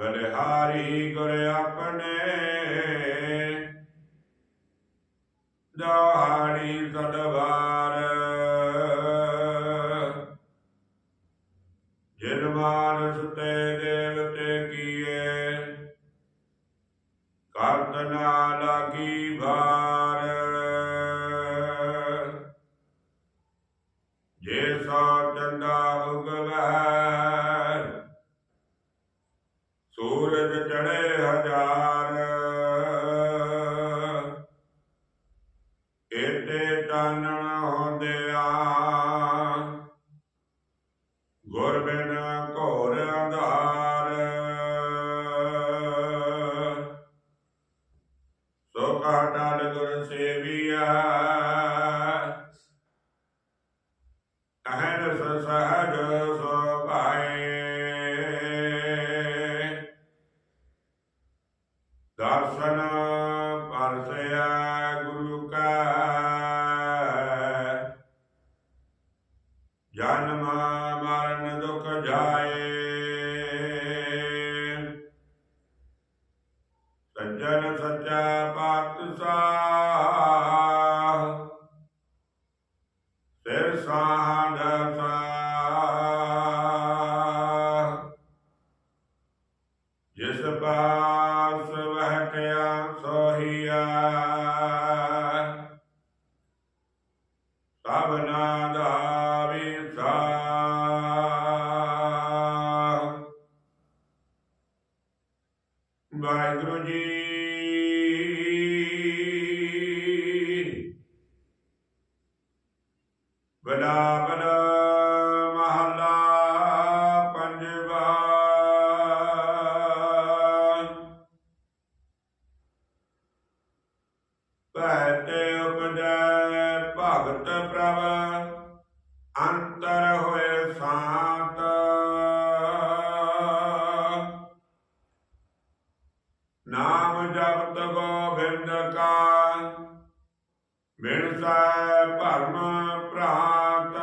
ਬਲਿਹਾਰੀ ਗੁਰ ਆਪਣੇ ਦਾੜੀ ਸਦਵਾਰ। ਜਿਨ ਮਾਨਸ ਤੇ ਦੇਵਤੇ ਕੀਏ ਕਰਤ ਨਾ ਲਾਗੀ ਭਾਰ। ਸੂਰਜ ਚੜੇ ਹਜ਼ਾਰ। ਏਤੇ ਚਾਨਣ ਹੁੰਦਿਆ ਗੁਰ ਬਿਨ ਘੋਰ ਅੰਧਾਰ। ਸੋ ਕਾਟਲ ਗੁਰ ਸੇਵੀਆ ਸੱਜਣ ਸੱਚਾ ਪਾਤਸ਼ਾਹ। ਵਾਹਿਗੁਰੂ ਜੀ। ਬਲਾ ਬਲਾ ਮਹਲਾ ਪੰਜਵਾ। ਪਹਿਤੇ ਉਪਜੈ ਮਿਲਸੈ ਭਰਮ ਭ੍ਰਾਤ।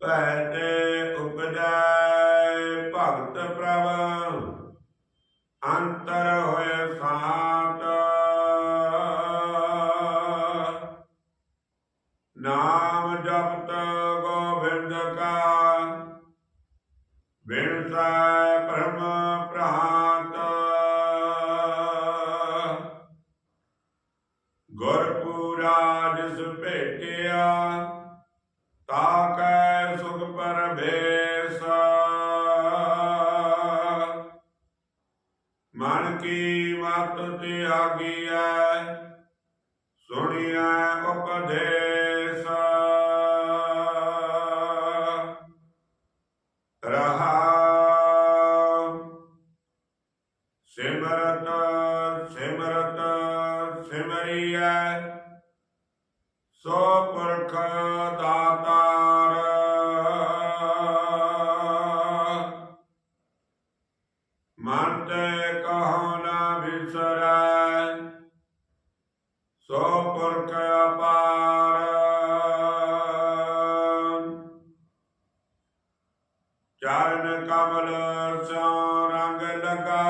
ਪਹਿਤੇ ਉਪਜੈ ਭਗਤ ਪ੍ਰਭ, ਅੰਤਰ ਹੋਏ ਸਾਤ। ਨਾਮ ਜਪਤ ਗੋਬਿੰਦ ਕਾ ਬਿਨਸੈ ਭ੍ਰਮ ਗੁਰਪੂਰਾ ਭੇਟਿਆ ਤਾ ਕੈ ਸੁਖ ਪਰਭੇਸ ਮਨ ਕੀ ਮਤ ਤਿਆਗੀਐ ਸੁਣਿਆ ਉਪਦੇਸ। ਰਹਾ ਸਿਮਰਤ ਸਿਮਰਤ ਸਿਮਰੀਐ ਸੋ ਪੁਰਖ ਦਾਤਾਰ ਮਨ ਤੇ ਕਹੋ ਨਾ ਵਿਸਰੈ, ਸੋ ਪੁਰਖ ਅਪਾਰ ਚਰਨ ਕਮਲ ਸੋ ਰੰਗ ਲਗਾ,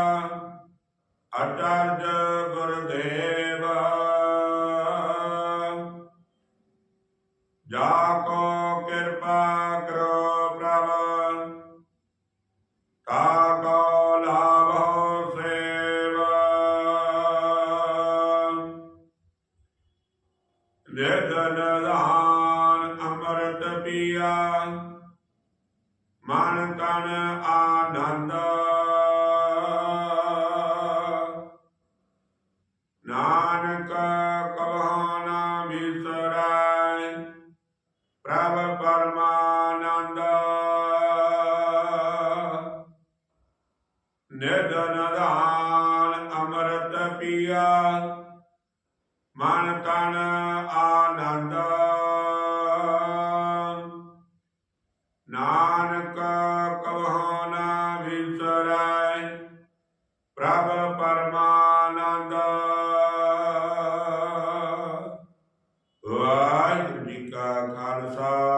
ਅਚਰਜ ਗੁਰਦੇਵ ਕਿਰਪਾ ਕਰੋ ਪ੍ਰਭ ਤਾ ਕੋ ਲਾਭੋ ਸੇਵ। ਨਿਰਜਨ ਦਾਨ ਅੰਮ੍ਰਿਤ ਪੀਆ। ਮਨ ਤਨ ਆ ਪ੍ਰਭ ਪਰਮਾਨੰਦ। ਨਿਰਜਨ ਦਾਨ ਅੰਮ੍ਰਿਤ ਪੀਆ। ਮਨ ਤਨ ਆਨੰਦ। ਕਾ ਖਾਲਸਾ।